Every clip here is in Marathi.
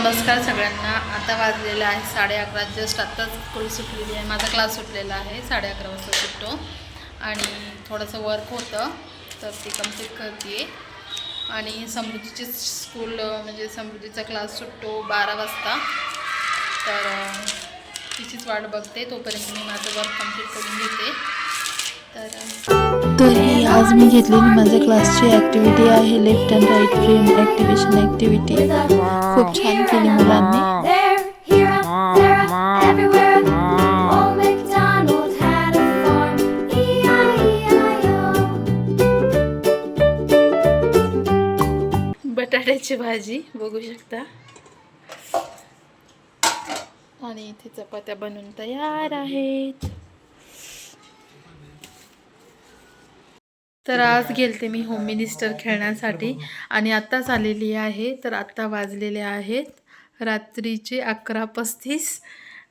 नमस्कार सगळ्यांना. आता वाजलेलं आहे साडे अकरा जस्ट आत्ताच स्कूल सुटलेली आहे. माझा क्लास सुटलेला आहे साडे अकरा वाजता सुटतो. आणि थोडंसं वर्क होतं तर ते कंप्लीट करते आणि समृद्धीची स्कूल म्हणजे समृद्धीचा क्लास सुटतो बारा वाजता. तर तिचीच वाट बघते तोपर्यंत मी माझं वर्क कंप्लीट करून घेते. तर ही आज मी घेतलेली माझ्या क्लासची ॲक्टिव्हिटी आहे left and right frame activation activity खूप छान केली मुलांनी. बटाट्याची भाजी बघू शकता. आणि इथे चपात्या बनवून तयार आहेत. तर आज गेलते मी होम मिनिस्टर खेळण्यासाठी. आणि आत्ताच आलेली आहे. तर आत्ता वाजलेले आहेत. रात्रीचे अकरा पस्तीस.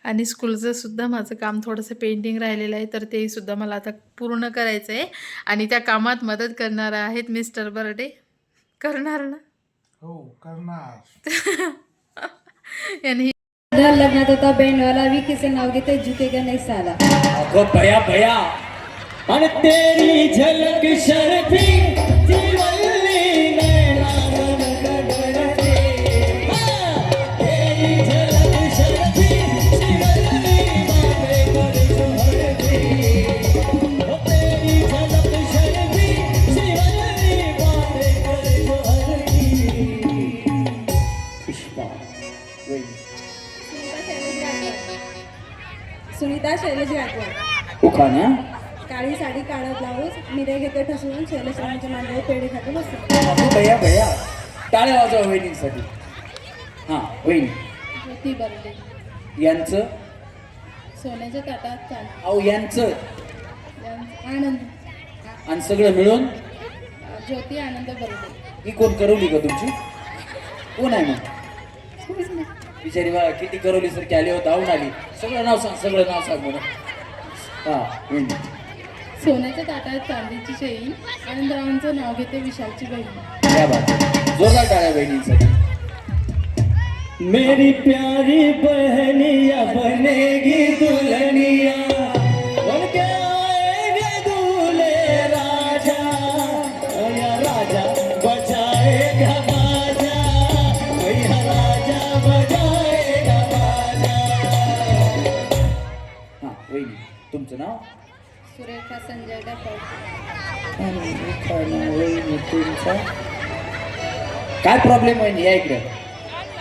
आणि स्कूलचं सुद्धा माझं काम थोडंसं पेंटिंग राहिलेलं आहे. तर ते सुद्धा मला आता पूर्ण करायचं आहे. आणि त्या कामात मदत करणार आहेत मिस्टर बर्डे. करणार ना? हो करणार. यांनी दर लग्नात होता बँडवाला विकीचं नाव घेते झुकेगा नाही साला? अगो भया भया. आणि तेरी झलक शर्फी. सुनीता शैलज गायकवाड उखाणा काळी साडी काळा ब्लाऊज मिरे घेते ठसवून शैलश्रामाच्या मांडीवर पेढे खाते बसतो. भया भया टाळ्या वाजवा वहिनींसाठी. हां वहिनी. ज्योती बर्डे यांचं? सोन्याच्या ताटात चाल अहो यांचं. आनंद. आणि सगळं मिळून? ज्योती आनंद बर्डे ही कोण करवली का तुमची? कोण आहे मग? बिचारी बा किती करवली सारखी आली होती धावून आली. सगळं नाव सांग सगळं नाव सांग म्हणून हां सोन्याच्या ताटात चांदीची शैली आणि आनंदरावांचं नाव घेते विशालची बहिणी. क्या टाळ्या बहिणींसाठी. मेरी प्यारी बहनिया बनेगी दुल्हनिया बन के आएंगे दूल्हे राजा? भैया राजा बजाएगा बाजा भैया राजा बजाएगा बाजा। हां वहिनी तुमचं नाव? सुरेखा संजय तुमचा काय प्रॉब्लेम आहे या इकडे?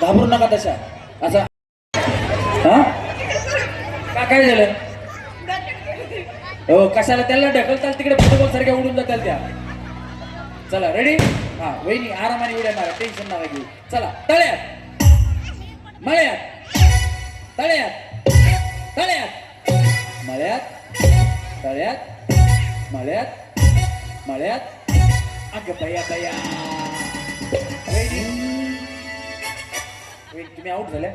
घाबरू नका तशा. असा हा? का काय झालं? हो कशाला? त्याला ढकलताल तिकडे फुटबॉल सारख्या उडून जाताल त्या. चला रेडी हा वहिनी आरामाने उड्या मारा टेन्शन नका घेऊ. चला तळ्यात. मळ्यात. तळ्यात. तळ्यात. मळ्यात. तळ्यात मळ्यात मळ्यात. अगं बया बया. Ready? Wait, तुम्ही आउट झाल्या?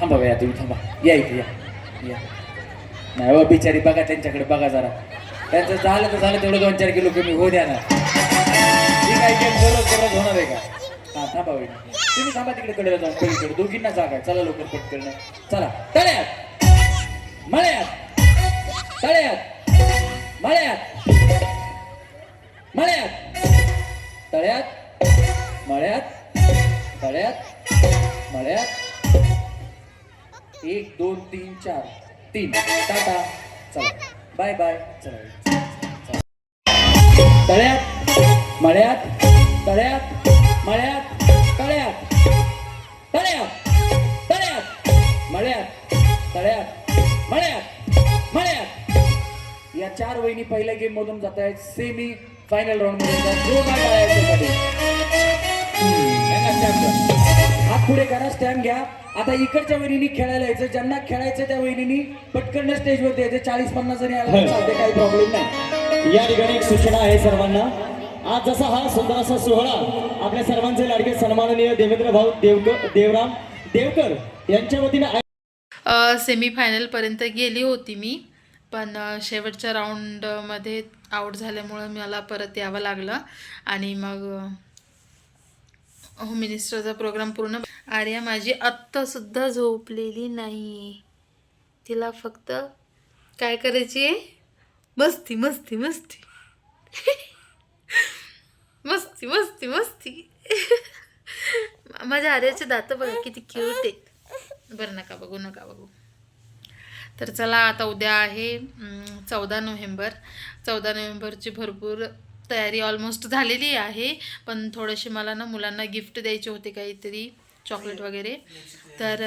थांबा बया तुम्ही थांबा. या इथे या. या. नाही हो बिचारी बघा त्यांच्याकडे बघा जरा. त्यांचं झालं तर झालं तेवढं दोन चार किलो कमी होऊ द्या ना. ठीक आहे गेम दररोज दररोज होणार आहे का? हा थांबा वहिनी तुम्ही थांबा तिकडे कडे जाऊन पलीकडे. दोघींना जागा आहे. चला लवकर पट करणं चला. तळ्यात. मळ्यात. तळ्यात. मळ्यात. मळ्यात. तळ्यात. मळ्यात. तळ्यात. मळ्यात. एक दोन तीन चार. तीन. टाटा. चला. Bye bye. चला. तळ्यात. मळ्यात. तळ्यात. मळ्यात. तळ्यात. तळ्यात. तळ्यात. मळ्यात. तळ्यात. चार वहिनी पहिल्या गेम मधून जात आहेत. सेमी फायनल राऊंडमध्ये हात पुढे करा स्टॅम्प घ्या. आता इकडच्या वहिनी खेळायला यायचं. ज्यांना खेळायचं त्या वहिनी पटकन स्टेजवरती यायचं. चाळीस पन्नास जणी आले चालते काही प्रॉब्लेम नाही. या ठिकाणी एक सूचना आहे सर्वांना. आज जसा हा सुंदर असा सोहळा आपल्या सर्वांचे लाडके सन्माननीय देवेंद्र भाऊ देवकर देवराम देवकर यांच्या वतीने सेमीफायनलपर्यंत गेली होती मी. पण शेवटच्या राऊंडमध्ये आऊट झाल्यामुळं मला परत यावं लागलं. आणि मग हो होम मिनिस्टरचा प्रोग्राम पूर्ण आर्या माझी आत्तासुद्धा झोपलेली नाही. तिला फक्त काय करायची आहे? मस्ती मस्ती मस्ती. मस्ती मस्ती मस्ती. माझ्या आर्याचे दात बघा किती क्यूट आहेत. बरं नका बघू नका बघू. तर चला आता उद्या आहे चौदा नोव्हेंबर. चौदा नोव्हेंबरची भरपूर तयारी ऑलमोस्ट झालेली आहे. पण थोडेसे मला ना मुलांना गिफ्ट द्यायचे होते काहीतरी चॉकलेट वगैरे. तर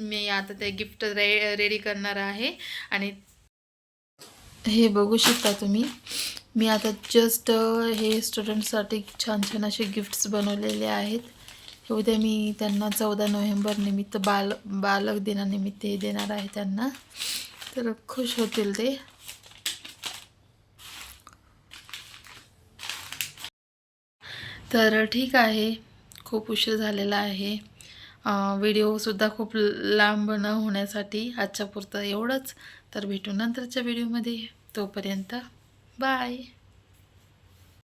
मी आता ते गिफ्ट रे रेडी करणार आहे. आणि हे बघू शकता तुम्ही मी आता जस्ट हे स्टुडंटसाठी छान छान असे गिफ्ट्स बनवलेले आहेत. हे उद्या मी त्यांना चौदा नोव्हेंबर निमित्त बाल बालक दिनानिमित्त हे देणार आहे त्यांना. तर खुश होतील ते. तर ठीक आहे. खूप उशीर झालेला आहे. व्हिडिओसुद्धा खूप लांब न होण्यासाठी आजच्या पुरतं एवढंच. तर भेटू नंतरच्या व्हिडिओमध्ये. तोपर्यंत बाय.